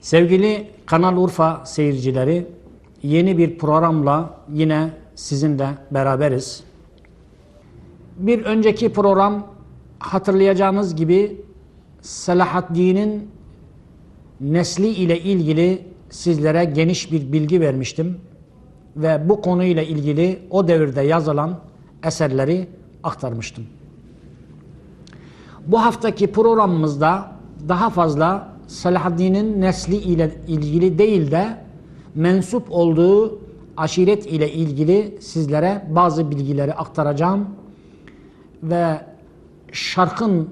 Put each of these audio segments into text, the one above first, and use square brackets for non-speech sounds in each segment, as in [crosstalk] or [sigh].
Sevgili Kanal Urfa seyircileri, yeni bir programla yine sizinle beraberiz. Bir önceki program hatırlayacağınız gibi Selahaddin'in nesli ile ilgili sizlere geniş bir bilgi vermiştim ve bu konuyla ilgili o devirde yazılan eserleri aktarmıştım. Bu haftaki programımızda daha fazla Selahaddin'in nesli ile ilgili değil de mensup olduğu aşiret ile ilgili sizlere bazı bilgileri aktaracağım ve şarkın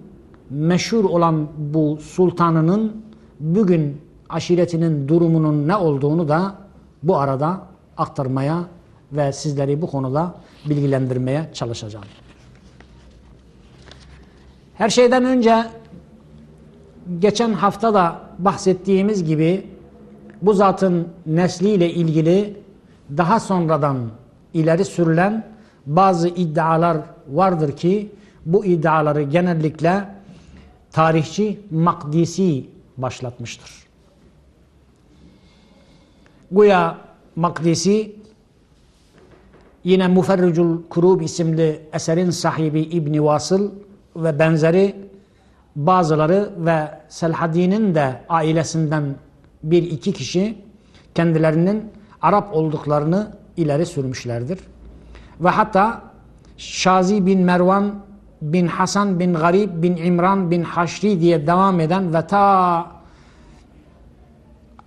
meşhur olan bu sultanının bugün aşiretinin durumunun ne olduğunu da bu arada aktarmaya ve sizleri bu konuda bilgilendirmeye çalışacağım. Her şeyden önce geçen hafta da bahsettiğimiz gibi bu zatın nesliyle ilgili daha sonradan ileri sürülen bazı iddialar vardır ki bu iddiaları genellikle tarihçi Makdisi başlatmıştır. Güya Makdisi yine Muferricul Kurub isimli eserin sahibi İbni Vasıl ve benzeri bazıları ve Selhadi'nin de ailesinden bir iki kişi kendilerinin Arap olduklarını ileri sürmüşlerdir. Ve hatta Şazi bin Mervan bin Hasan bin Garib bin İmran bin Haşri diye devam eden ve ta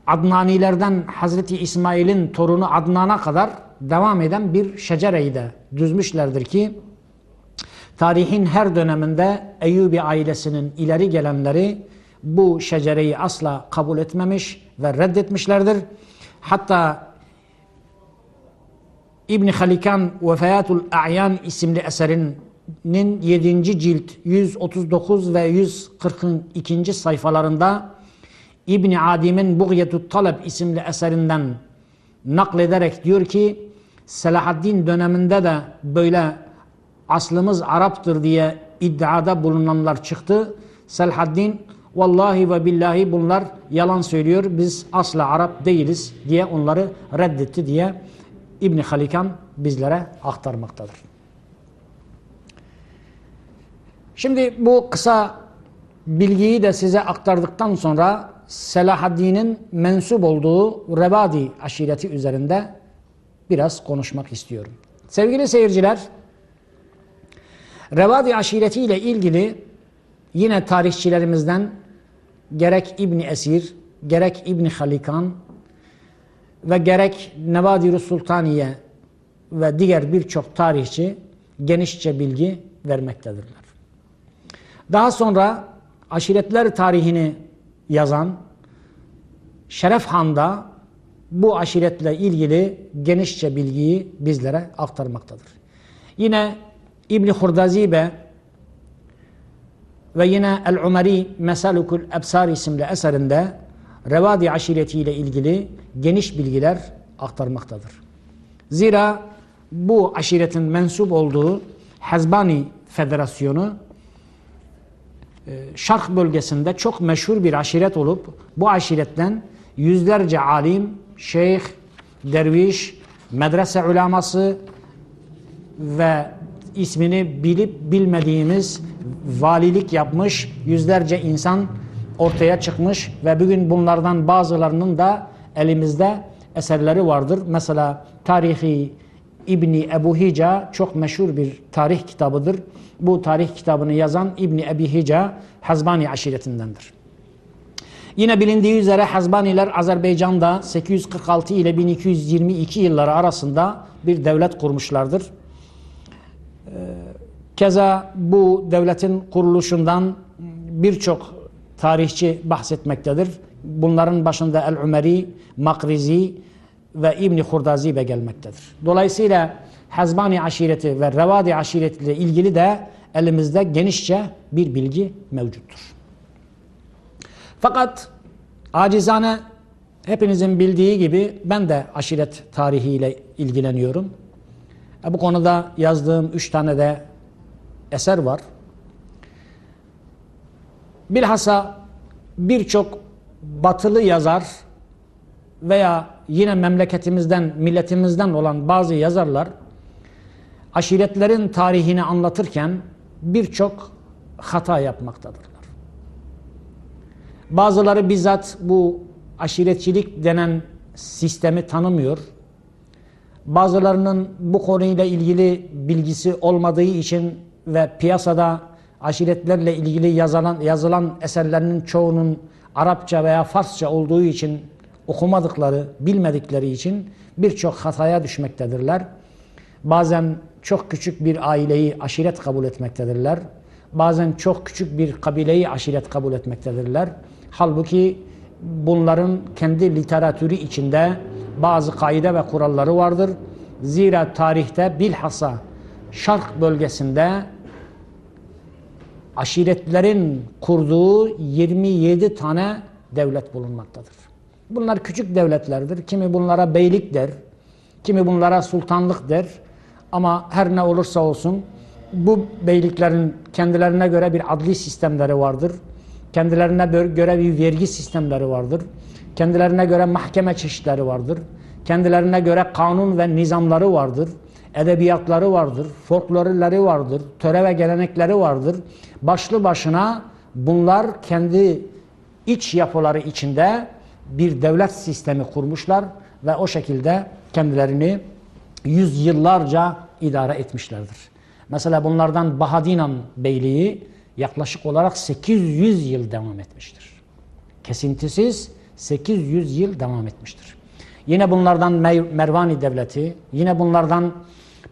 Adnanilerden Hazreti İsmail'in torunu Adnan'a kadar devam eden bir şecereyi de düzmüşlerdir ki tarihin her döneminde Eyyubi ailesinin ileri gelenleri bu şecereyi asla kabul etmemiş ve reddetmişlerdir. Hatta İbni Halikan Vefayatul A'yan isimli eserinin 7. cilt 139 ve 142. sayfalarında İbni Adim'in Bugyetut Talep isimli eserinden naklederek diyor ki Selahaddin döneminde de böyle aslımız Arap'tır diye iddiada bulunanlar çıktı. Selahaddin vallahi ve billahi bunlar yalan söylüyor biz asla Arap değiliz diye onları reddetti diye İbni Halikan bizlere aktarmaktadır. Şimdi bu kısa bilgiyi de size aktardıktan sonra Selahaddin'in mensup olduğu Rebadi aşireti üzerinde biraz konuşmak istiyorum. Sevgili seyirciler, Rebadi aşireti ile ilgili yine tarihçilerimizden gerek İbni Esir, gerek İbni Halikan ve gerek Nevadir-i Sultaniye ve diğer birçok tarihçi genişçe bilgi vermektedirler. Daha sonra aşiretler tarihini yazan Şeref Han da bu aşiretle ilgili genişçe bilgiyi bizlere aktarmaktadır. Yine İbni Hurdazibe ve yine El-Umari Mesalukul Ebsar isimli eserinde Revadi aşireti ile ilgili geniş bilgiler aktarmaktadır. Zira bu aşiretin mensup olduğu Hezbani Federasyonu Şark bölgesinde çok meşhur bir aşiret olup bu aşiretten yüzlerce alim, şeyh, derviş, medrese ulaması ve ismini bilip bilmediğimiz valilik yapmış yüzlerce insan ortaya çıkmış ve bugün bunlardan bazılarının da elimizde eserleri vardır. Mesela tarihi İbni Ebu Hica çok meşhur bir tarih kitabıdır. Bu tarih kitabını yazan İbni Ebi Hica Hazbani aşiretindendir. Yine bilindiği üzere Hazbaniler Azerbaycan'da 846 ile 1222 yılları arasında bir devlet kurmuşlardır. Keza bu devletin kuruluşundan birçok tarihçi bahsetmektedir. Bunların başında El-Umeri, Makrizi ve İbni Hurdazibe gelmektedir. Dolayısıyla Hazbani aşireti ve Revadi aşireti ile ilgili de elimizde genişçe bir bilgi mevcuttur. Fakat acizane hepinizin bildiği gibi ben de aşiret tarihiyle ilgileniyorum. Bu konuda yazdığım üç tane de eser var. Bilhassa birçok batılı yazar veya yine memleketimizden, milletimizden olan bazı yazarlar aşiretlerin tarihini anlatırken birçok hata yapmaktadırlar. Bazıları bizzat bu aşiretçilik denen sistemi tanımıyor. Bazılarının bu konuyla ilgili bilgisi olmadığı için ve piyasada aşiretlerle ilgili yazılan, yazılan eserlerinin çoğunun Arapça veya Farsça olduğu için okumadıkları, bilmedikleri için birçok hataya düşmektedirler. Bazen çok küçük bir aileyi aşiret kabul etmektedirler. Bazen çok küçük bir kabileyi aşiret kabul etmektedirler. Halbuki bunların kendi literatürü içinde bazı kaide ve kuralları vardır. Zira tarihte bilhassa Şark bölgesinde aşiretlerin kurduğu 27 tane devlet bulunmaktadır. Bunlar küçük devletlerdir. Kimi bunlara beylik der, kimi bunlara sultanlık der. Ama her ne olursa olsun bu beyliklerin kendilerine göre bir adli sistemleri vardır. Kendilerine göre bir vergi sistemleri vardır. Kendilerine göre mahkeme çeşitleri vardır. Kendilerine göre kanun ve nizamları vardır. Edebiyatları vardır. Folklorları vardır. Töre ve gelenekleri vardır. Başlı başına bunlar kendi iç yapıları içinde bir devlet sistemi kurmuşlar ve o şekilde kendilerini yüzyıllarca idare etmişlerdir. Mesela bunlardan Bahadinan Beyliği yaklaşık olarak 800 yıl devam etmiştir. Kesintisiz 800 yıl devam etmiştir. Yine bunlardan Mervani Devleti, yine bunlardan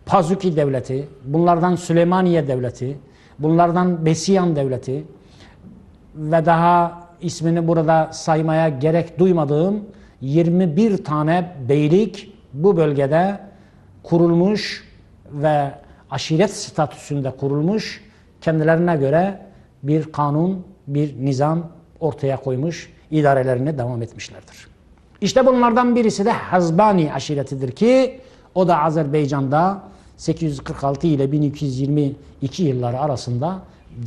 Pazuki Devleti, bunlardan Süleymaniye Devleti, bunlardan Besiyan Devleti ve daha ismini burada saymaya gerek duymadığım 21 tane beylik bu bölgede kurulmuş ve aşiret statüsünde kurulmuş kendilerine göre bir kanun, bir nizam ortaya koymuş, idarelerini devam etmişlerdir. İşte bunlardan birisi de Hazbani aşiretidir ki o da Azerbaycan'da 846 ile 1222 yılları arasında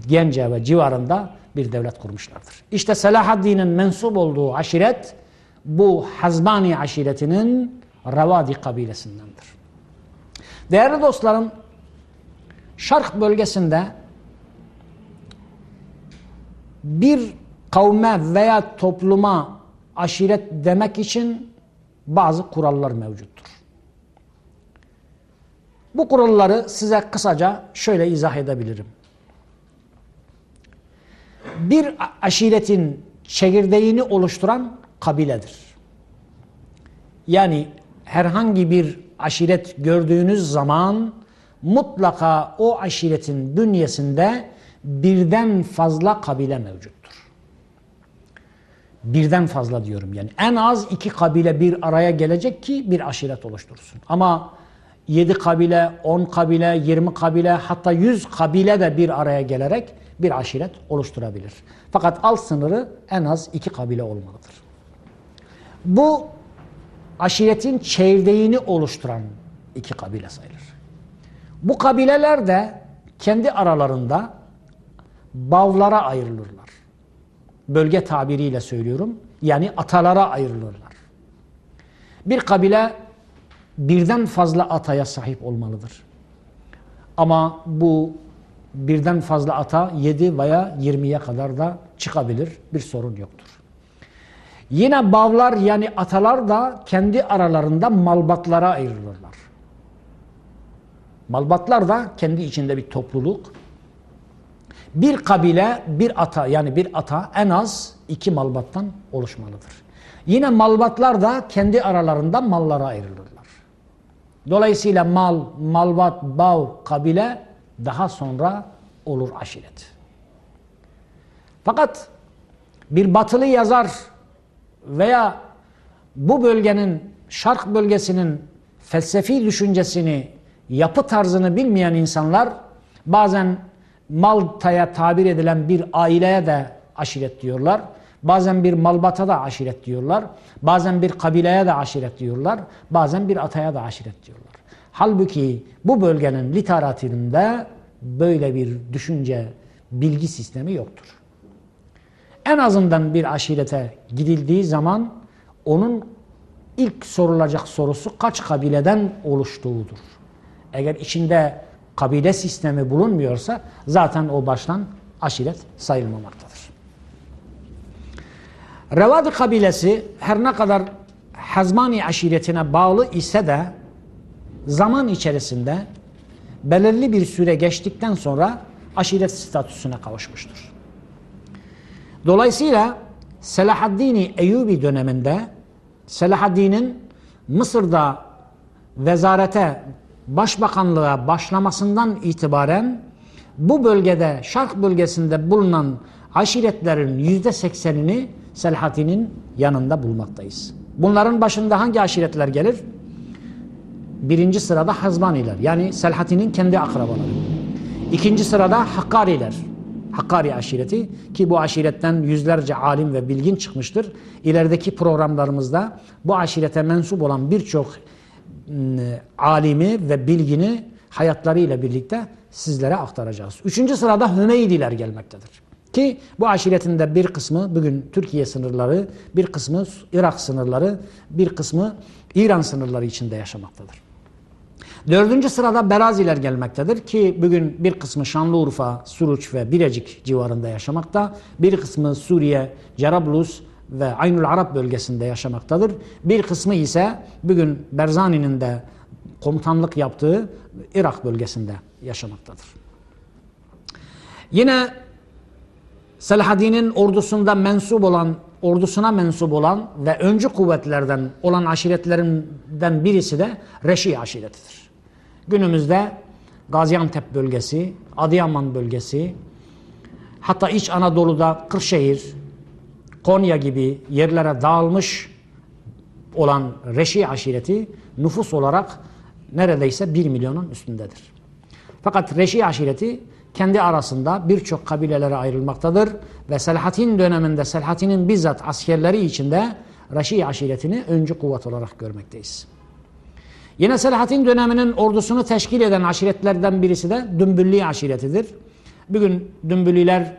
Gence ve civarında bir devlet kurmuşlardır. İşte Selahaddin'in mensup olduğu aşiret bu Hazbani aşiretinin Ravadi kabilesindendir. Değerli dostlarım, Şark bölgesinde bir kavme veya topluma aşiret demek için bazı kurallar mevcuttur. Bu kuralları size kısaca şöyle izah edebilirim. Bir aşiretin çekirdeğini oluşturan kabiledir. Yani herhangi bir aşiret gördüğünüz zaman mutlaka o aşiretin bünyesinde birden fazla kabile mevcuttur. Birden fazla diyorum yani. En az iki kabile bir araya gelecek ki bir aşiret oluştursun. Ama yedi kabile, on kabile, yirmi kabile hatta yüz kabile de bir araya gelerek bir aşiret oluşturabilir. Fakat alt sınırı en az iki kabile olmalıdır. Bu aşiretin çeyreğini oluşturan iki kabile sayılır. Bu kabileler de kendi aralarında bavlara ayrılırlar. Bölge tabiriyle söylüyorum. Yani atalara ayrılırlar. Bir kabile birden fazla ataya sahip olmalıdır. Ama bu birden fazla ata 7 veya 20'ye kadar da çıkabilir. Bir sorun yoktur. Yine bavlar yani atalar da kendi aralarında malbatlara ayrılırlar. Malbatlar da kendi içinde bir topluluk. Bir kabile bir ata yani bir ata en az iki malbattan oluşmalıdır. Yine malbatlar da kendi aralarında mallara ayrılırlar. Dolayısıyla mal, malbat, bav, kabile daha sonra olur aşiret. Fakat bir batılı yazar veya bu bölgenin, şark bölgesinin felsefi düşüncesini, yapı tarzını bilmeyen insanlar bazen Malta'ya tabir edilen bir aileye de aşiret diyorlar. Bazen bir malbata da aşiret diyorlar. Bazen bir kabileye de aşiret diyorlar. Bazen bir ataya da aşiret diyorlar. Halbuki bu bölgenin literatüründe böyle bir düşünce, bilgi sistemi yoktur. En azından bir aşirete gidildiği zaman onun ilk sorulacak sorusu kaç kabileden oluştuğudur. Eğer içinde kabile sistemi bulunmuyorsa zaten o baştan aşiret sayılmamaktadır. Revadi kabilesi her ne kadar Hazmani aşiretine bağlı ise de zaman içerisinde belirli bir süre geçtikten sonra aşiret statüsüne kavuşmuştur. Dolayısıyla Selahaddin Eyyubi döneminde Selahaddin'in Mısır'da vezarete, başbakanlığa başlamasından itibaren bu bölgede, Şark bölgesinde bulunan aşiretlerin yüzde seksenini Selahaddin'in yanında bulmaktayız. Bunların başında hangi aşiretler gelir? Birinci sırada Hazmaniler yani Selahaddin'in kendi akrabaları. İkinci sırada Hakkariler. Hakkari aşireti ki bu aşiretten yüzlerce alim ve bilgin çıkmıştır. İlerideki programlarımızda bu aşirete mensup olan birçok alimi ve bilgini hayatlarıyla birlikte sizlere aktaracağız. Üçüncü sırada Hümeydiler gelmektedir. Ki bu aşiretinde bir kısmı bugün Türkiye sınırları, bir kısmı Irak sınırları, bir kısmı İran sınırları içinde yaşamaktadır. Dördüncü sırada Beraziler gelmektedir ki bugün bir kısmı Şanlıurfa, Suruç ve Birecik civarında yaşamakta. Bir kısmı Suriye, Cerablus ve Aynul Arap bölgesinde yaşamaktadır. Bir kısmı ise bugün Berzani'nin de komutanlık yaptığı Irak bölgesinde yaşamaktadır. Yine Selahaddin'in ordusunda mensup olan, ordusuna mensup olan ve öncü kuvvetlerden olan aşiretlerinden birisi de Reşi aşiretidir. Günümüzde Gaziantep bölgesi, Adıyaman bölgesi, hatta İç Anadolu'da Kırşehir, Konya gibi yerlere dağılmış olan Reşi aşireti nüfus olarak neredeyse 1 milyonun üstündedir. Fakat Reşi aşireti kendi arasında birçok kabilelere ayrılmaktadır ve Selahattin döneminde Selahattin'in bizzat askerleri içinde Reşi aşiretini öncü kuvvet olarak görmekteyiz. Yine Selahattin döneminin ordusunu teşkil eden aşiretlerden birisi de Dümbüllü aşiretidir. Bugün Dümbüllüler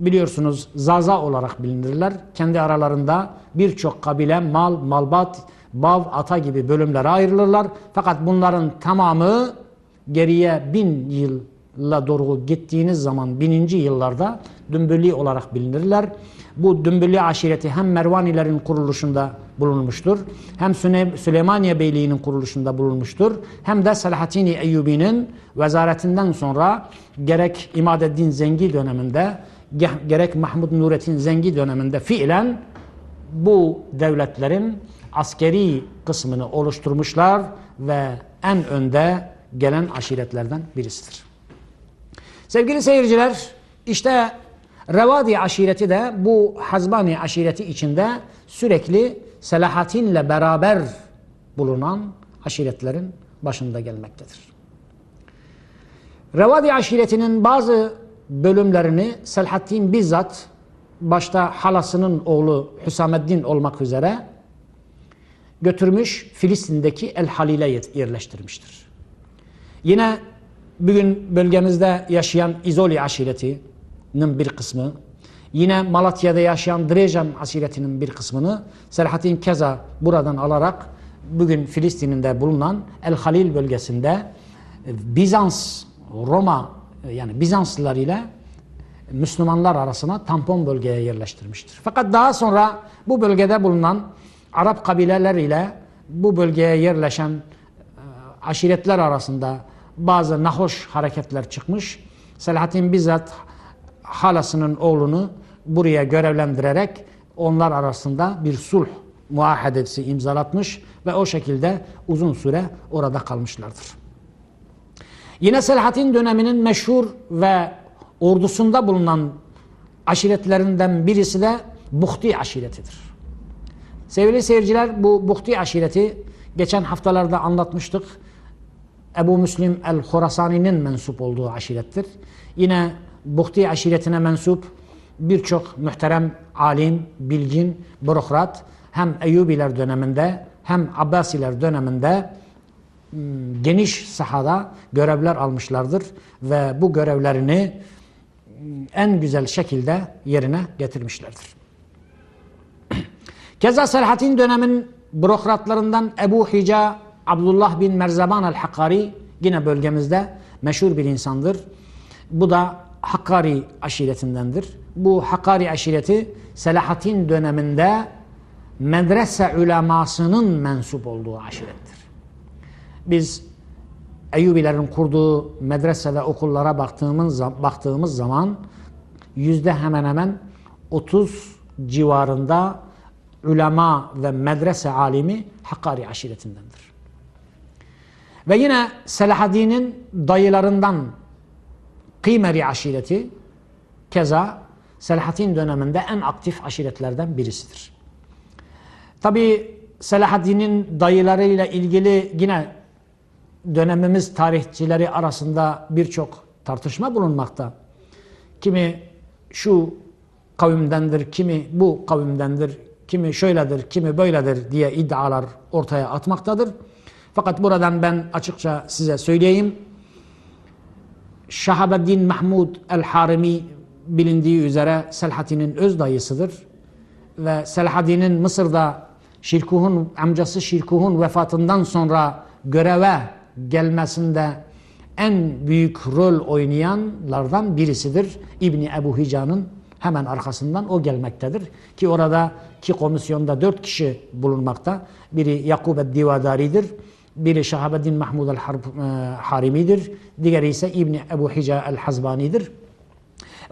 biliyorsunuz Zaza olarak bilinirler. Kendi aralarında birçok kabile mal, malbat, bav, ata gibi bölümlere ayrılırlar. Fakat bunların tamamı geriye bin yılla doğru gittiğiniz zaman bininci yıllarda Dümbüllü olarak bilinirler. Bu Dümbüllü aşireti hem Mervanilerin kuruluşunda bulunmuştur, hem Süleymaniye Beyliği'nin kuruluşunda bulunmuştur, hem de Selahaddin Eyyubi'nin vezaretinden sonra gerek İmadeddin Zengi döneminde, gerek Mahmud Nurettin Zengi döneminde fiilen bu devletlerin askeri kısmını oluşturmuşlar ve en önde gelen aşiretlerden birisidir. Sevgili seyirciler, işte Revadi aşireti de bu Hazbani aşireti içinde sürekli Selahattin'le beraber bulunan aşiretlerin başında gelmektedir. Revadi aşiretinin bazı bölümlerini Selahattin bizzat başta halasının oğlu Hüsameddin olmak üzere götürmüş Filistin'deki El Halil'e yerleştirmiştir. Yine bugün bölgemizde yaşayan İzoli aşiretinin bir kısmı, yine Malatya'da yaşayan Drejan aşiretinin bir kısmını Selahattin Keza buradan alarak bugün Filistin'in de bulunan El Halil bölgesinde Bizans, Roma yani Bizanslılar ile Müslümanlar arasına tampon bölgeye yerleştirmiştir. Fakat daha sonra bu bölgede bulunan Arap kabileler ile bu bölgeye yerleşen aşiretler arasında bazı nahoş hareketler çıkmış. Selahattin bizzat halasının oğlunu buraya görevlendirerek onlar arasında bir sulh muahedesi imzalatmış ve o şekilde uzun süre orada kalmışlardır. Yine Selahattin döneminin meşhur ve ordusunda bulunan aşiretlerinden birisi de Buhti aşiretidir. Sevgili seyirciler bu Buhti aşireti geçen haftalarda anlatmıştık. Ebu Müslim el-Horasani'nin mensup olduğu aşirettir. Yine Buhti aşiretine mensup birçok muhterem alim, bilgin, bürokrat hem Eyyubiler döneminde hem Abbasiler döneminde geniş sahada görevler almışlardır ve bu görevlerini en güzel şekilde yerine getirmişlerdir. [clears throat] Keza Selahaddin dönemin bürokratlarından Ebu Hica Abdullah bin Merzaban el-Hakkari yine bölgemizde meşhur bir insandır. Bu da Hakkari aşiretindendir. Bu Hakkari aşireti Selahaddin döneminde medrese ulemasının mensup olduğu aşirettir. Biz Eyyubilerin kurduğu medrese ve okullara baktığımız, baktığımız zaman yüzde hemen hemen 30 civarında ulema ve medrese alimi Hakkari aşiretindendir. Ve yine Selahaddin'in dayılarından Kıymeri aşireti keza Selahaddin döneminde en aktif aşiretlerden birisidir. Tabi Selahaddin'in dayılarıyla ilgili yine dönemimiz tarihçileri arasında birçok tartışma bulunmakta. Kimi şu kavimdendir, kimi bu kavimdendir, kimi şöyledir, kimi böyledir diye iddialar ortaya atmaktadır. Fakat buradan ben açıkça size söyleyeyim. Şahabeddin Mahmud el-Harimi bilindiği üzere Selahaddin'in öz dayısıdır. Ve Selahaddin'in Mısır'da Şirkuh'un amcası Şirkuh'un vefatından sonra göreve gelmesinde en büyük rol oynayanlardan birisidir. İbni Ebu Hica'nın hemen arkasından o gelmektedir. Ki orada ki komisyonda dört kişi bulunmakta. Biri Yakub el-Divadari'dir. Biri Şahabeddin Mahmud el-Harimi'dir. Diğeri ise İbni Ebu Hica el-Hazbani'dir.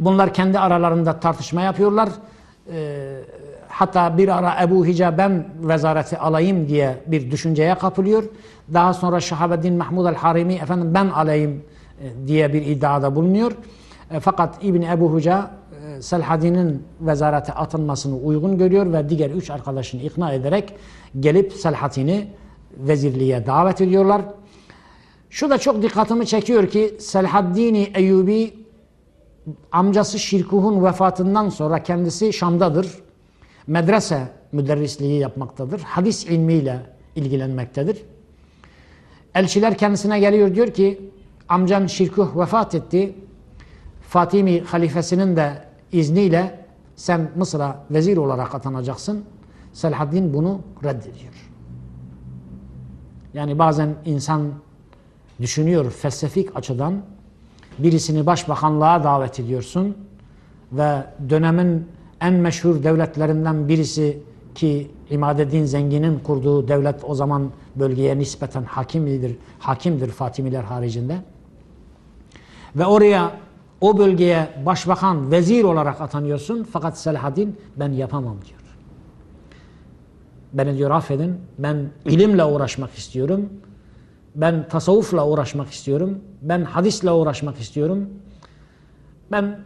Bunlar kendi aralarında tartışma yapıyorlar. Ee, hatta bir ara Ebu Hica ben vezareti alayım diye bir düşünceye kapılıyor. Daha sonra Şahabeddin Mahmud el-Harimi efendim ben alayım e, diye bir iddiada bulunuyor. E, fakat İbni Ebu Hica e, Selhadi'nin vezarete atılmasını uygun görüyor ve diğer üç arkadaşını ikna ederek gelip Selhadin'i vezirliğe davet ediyorlar. Şu da çok dikkatimi çekiyor ki Selhaddin Eyyubi amcası Şirkuh'un vefatından sonra kendisi Şam'dadır. Medrese müderrisliği yapmaktadır. Hadis ilmiyle ilgilenmektedir. Elçiler kendisine geliyor diyor ki amcan Şirkuh vefat etti. Fatimi halifesinin de izniyle sen Mısır'a vezir olarak atanacaksın. Selahaddin bunu reddediyor. Yani bazen insan düşünüyor felsefik açıdan birisini başbakanlığa davet ediyorsun ve dönemin en meşhur devletlerinden birisi ki İmadeddin Zengin'in kurduğu devlet o zaman bölgeye nispeten hakimdir, hakimdir Fatimiler haricinde. Ve oraya o bölgeye başbakan, vezir olarak atanıyorsun fakat Selahaddin ben yapamam diyor. Beni diyor affedin ben ilimle uğraşmak istiyorum. Ben tasavvufla uğraşmak istiyorum. Ben hadisle uğraşmak istiyorum. Ben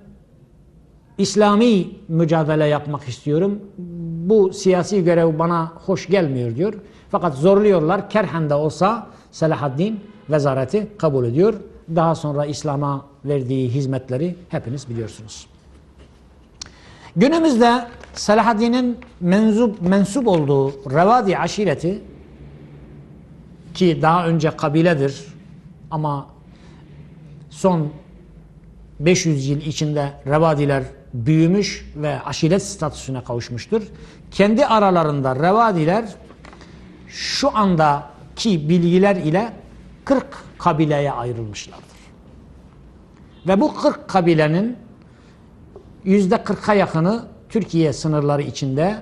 İslami mücadele yapmak istiyorum. Bu siyasi görev bana hoş gelmiyor diyor. Fakat zorluyorlar. Kerhen de olsa Selahaddin vezareti kabul ediyor. Daha sonra İslam'a verdiği hizmetleri hepiniz biliyorsunuz. Günümüzde Selahaddin'in mensup, mensup olduğu Revadi aşireti ki daha önce kabiledir ama son 500 yıl içinde Revadiler büyümüş ve aşiret statüsüne kavuşmuştur. Kendi aralarında Revadiler şu andaki bilgiler ile 40 kabileye ayrılmışlardır. Ve bu 40 kabilenin yüzde 40'a yakını Türkiye sınırları içinde,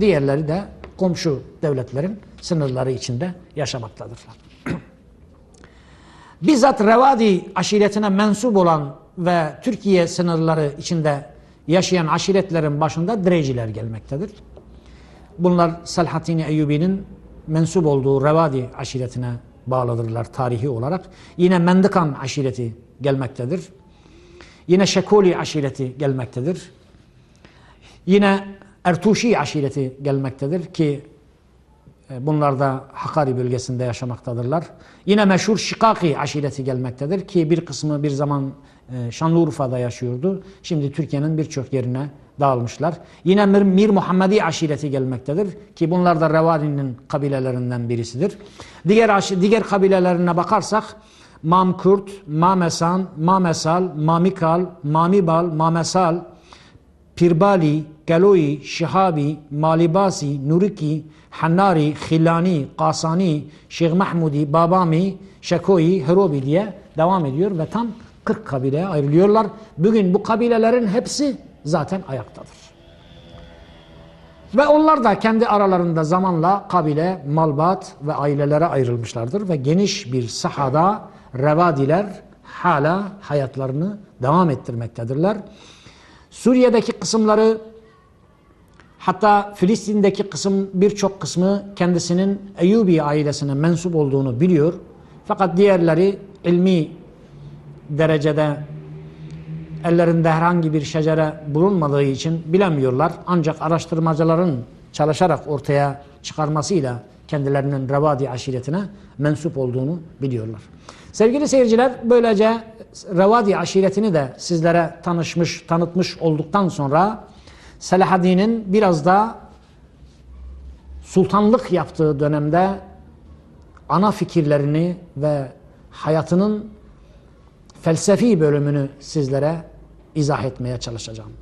diğerleri de komşu devletlerin sınırları içinde yaşamaktadırlar. [clears throat] Bizzat Revadi aşiretine mensup olan ve Türkiye sınırları içinde yaşayan aşiretlerin başında Dreciler gelmektedir. Bunlar Selahaddin Eyyubi'nin mensup olduğu Revadi aşiretine bağlıdırlar tarihi olarak. Yine Mendikan aşireti gelmektedir. Yine Şekoli aşireti gelmektedir. Yine Ertuşi aşireti gelmektedir ki bunlar da Hakkari bölgesinde yaşamaktadırlar. Yine meşhur Şikaki aşireti gelmektedir ki bir kısmı bir zaman e, Şanlıurfa'da yaşıyordu. Şimdi Türkiye'nin birçok yerine dağılmışlar. Yine Mir, Mir Muhammedi aşireti gelmektedir ki bunlar da Revani'nin kabilelerinden birisidir. Diğer diğer kabilelerine bakarsak Mamkurt, Mamesan, Mamesal, Mamikal, Mamibal, Mamesal, Pirbali, Galoi, Şihabi, Malibasi, Nuriki, Hannari, Khilani, Kasani, Şeyh Mahmudi, Babami, Şekoi, Herobi diye devam ediyor ve tam 40 kabileye ayrılıyorlar. Bugün bu kabilelerin hepsi zaten ayaktadır. Ve onlar da kendi aralarında zamanla kabile, malbat ve ailelere ayrılmışlardır ve geniş bir sahada revadiler hala hayatlarını devam ettirmektedirler. Suriye'deki kısımları hatta Filistin'deki kısım birçok kısmı kendisinin Eyyubi ailesine mensup olduğunu biliyor. Fakat diğerleri ilmi derecede ellerinde herhangi bir şecere bulunmadığı için bilemiyorlar. Ancak araştırmacıların çalışarak ortaya çıkarmasıyla kendilerinin Revadi aşiretine mensup olduğunu biliyorlar. Sevgili seyirciler böylece Revadi aşiretini de sizlere tanışmış, tanıtmış olduktan sonra Selahaddin'in biraz da sultanlık yaptığı dönemde ana fikirlerini ve hayatının felsefi bölümünü sizlere izah etmeye çalışacağım.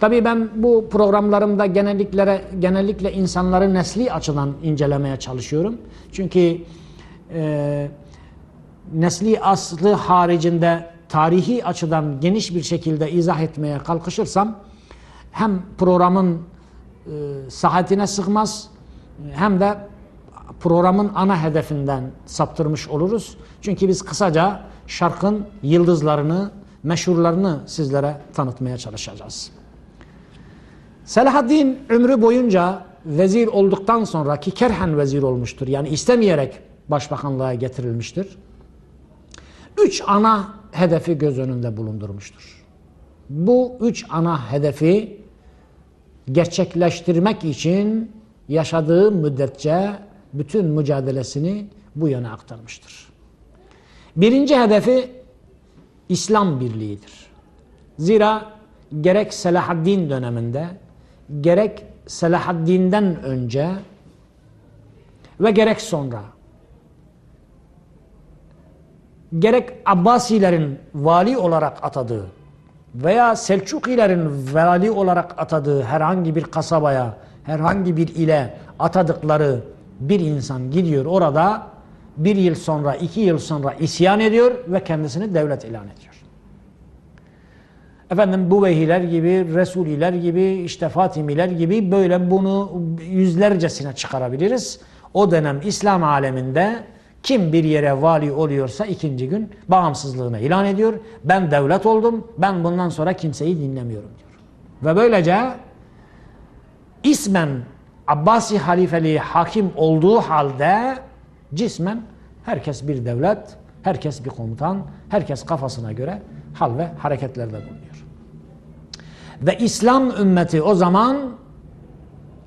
Tabii ben bu programlarımda genellikle genellikle insanları nesli açıdan incelemeye çalışıyorum. Çünkü e, nesli aslı haricinde tarihi açıdan geniş bir şekilde izah etmeye kalkışırsam hem programın e, sahatine sıkmaz hem de programın ana hedefinden saptırmış oluruz. Çünkü biz kısaca şarkın yıldızlarını, meşhurlarını sizlere tanıtmaya çalışacağız. Selahaddin ömrü boyunca vezir olduktan sonra ki kerhen vezir olmuştur. Yani istemeyerek başbakanlığa getirilmiştir. Üç ana hedefi göz önünde bulundurmuştur. Bu üç ana hedefi gerçekleştirmek için yaşadığı müddetçe bütün mücadelesini bu yöne aktarmıştır. Birinci hedefi İslam birliğidir. Zira gerek Selahaddin döneminde gerek Selahaddin'den önce ve gerek sonra gerek Abbasilerin vali olarak atadığı veya Selçukilerin vali olarak atadığı herhangi bir kasabaya, herhangi bir ile atadıkları bir insan gidiyor orada bir yıl sonra, iki yıl sonra isyan ediyor ve kendisini devlet ilan ediyor. Efendim bu vehiler gibi, Resuliler gibi, işte Fatimiler gibi böyle bunu yüzlercesine çıkarabiliriz. O dönem İslam aleminde kim bir yere vali oluyorsa ikinci gün bağımsızlığını ilan ediyor. Ben devlet oldum, ben bundan sonra kimseyi dinlemiyorum diyor. Ve böylece ismen Abbasi halifeliği hakim olduğu halde cismen herkes bir devlet, herkes bir komutan, herkes kafasına göre hal ve hareketlerde bulunuyor. Ve İslam ümmeti o zaman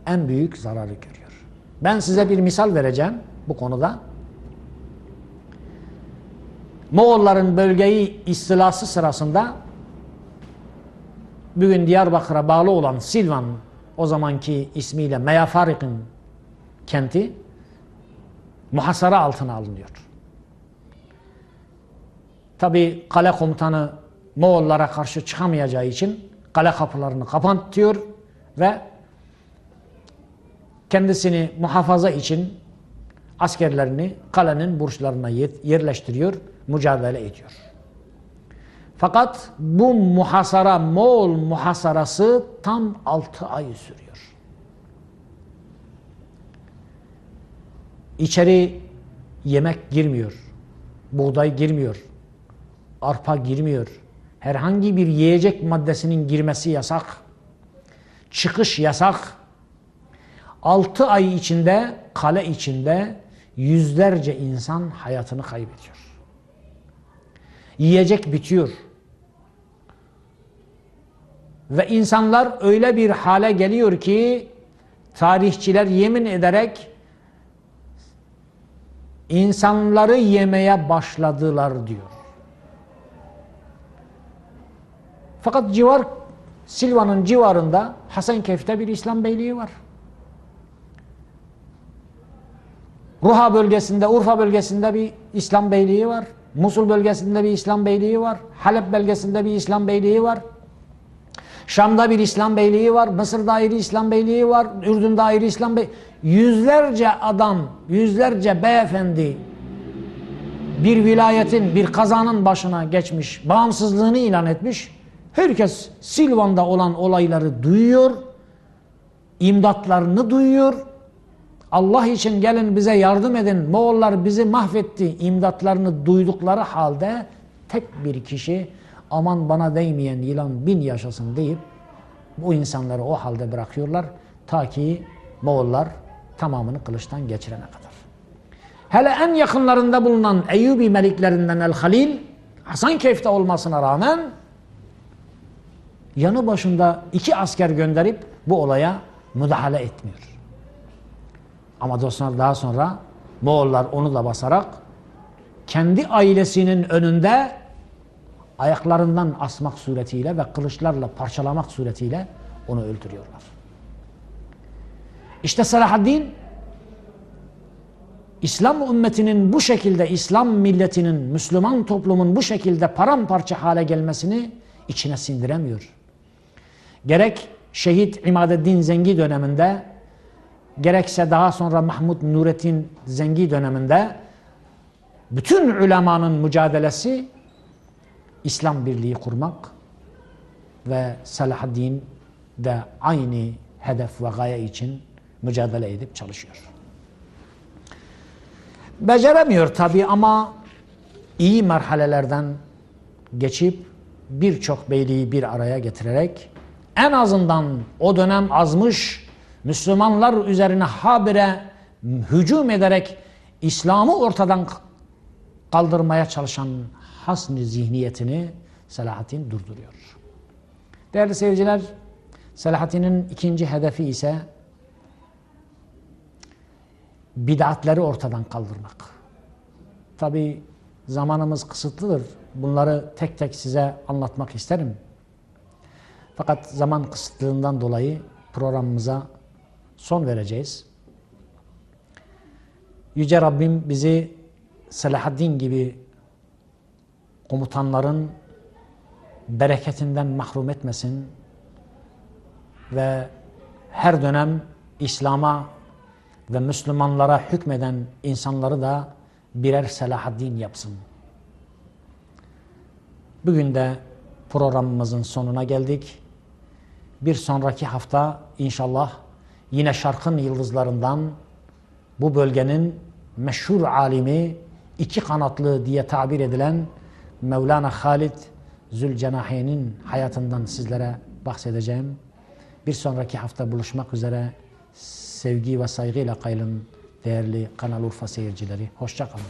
en büyük zararı görüyor. Ben size bir misal vereceğim bu konuda. Moğolların bölgeyi istilası sırasında bugün Diyarbakır'a bağlı olan Silvan o zamanki ismiyle Meyafarik'in kenti muhasara altına alınıyor. Tabi kale komutanı Moğollara karşı çıkamayacağı için kale kapılarını kapatıyor ve kendisini muhafaza için askerlerini kalenin burçlarına yerleştiriyor, mücadele ediyor. Fakat bu muhasara, Moğol muhasarası tam 6 ay sürüyor. İçeri yemek girmiyor, buğday girmiyor, arpa girmiyor. Herhangi bir yiyecek maddesinin girmesi yasak. Çıkış yasak. 6 ay içinde, kale içinde yüzlerce insan hayatını kaybediyor. Yiyecek bitiyor. Ve insanlar öyle bir hale geliyor ki tarihçiler yemin ederek insanları yemeye başladılar diyor. Fakat civar Silva'nın civarında Hasankeyf'te bir İslam beyliği var. Ruha bölgesinde, Urfa bölgesinde bir İslam beyliği var. Musul bölgesinde bir İslam beyliği var. Halep bölgesinde bir İslam beyliği var. Şam'da bir İslam beyliği var. Mısır'da ayrı İslam beyliği var. Ürdün'de ayrı İslam beyliği. Yüzlerce adam, yüzlerce beyefendi bir vilayetin, bir kazanın başına geçmiş, bağımsızlığını ilan etmiş. Herkes Silvan'da olan olayları duyuyor, imdatlarını duyuyor. Allah için gelin bize yardım edin, Moğollar bizi mahvetti imdatlarını duydukları halde tek bir kişi aman bana değmeyen yılan bin yaşasın deyip bu insanları o halde bırakıyorlar ta ki Moğollar tamamını kılıçtan geçirene kadar. Hele en yakınlarında bulunan Eyyubi meliklerinden El Halil Hasankeyf'te olmasına rağmen yanı başında iki asker gönderip bu olaya müdahale etmiyor. Ama daha sonra Moğollar onu da basarak kendi ailesinin önünde ayaklarından asmak suretiyle ve kılıçlarla parçalamak suretiyle onu öldürüyorlar. İşte Selahaddin İslam ümmetinin bu şekilde, İslam milletinin, Müslüman toplumun bu şekilde paramparça hale gelmesini içine sindiremiyor. Gerek şehit İmadeddin Zengi döneminde, gerekse daha sonra Mahmud Nurettin Zengi döneminde bütün ulemanın mücadelesi İslam birliği kurmak ve Selahaddin de aynı hedef ve gaye için mücadele edip çalışıyor. Beceremiyor tabi ama iyi merhalelerden geçip birçok beyliği bir araya getirerek en azından o dönem azmış Müslümanlar üzerine habire hücum ederek İslam'ı ortadan kaldırmaya çalışan hasn zihniyetini Selahaddin durduruyor. Değerli seyirciler, Selahaddin'in ikinci hedefi ise bid'atleri ortadan kaldırmak. Tabi zamanımız kısıtlıdır. Bunları tek tek size anlatmak isterim. Fakat zaman kısıtlığından dolayı programımıza son vereceğiz. Yüce Rabbim bizi Selahaddin gibi komutanların bereketinden mahrum etmesin ve her dönem İslam'a ve Müslümanlara hükmeden insanları da birer Selahaddin yapsın. Bugün de programımızın sonuna geldik. Bir sonraki hafta inşallah yine şarkın yıldızlarından bu bölgenin meşhur alimi iki kanatlı diye tabir edilen Mevlana Halid Zülcenahi'nin hayatından sizlere bahsedeceğim. Bir sonraki hafta buluşmak üzere sevgi ve saygıyla kaylın değerli Kanal Urfa seyircileri. Hoşçakalın.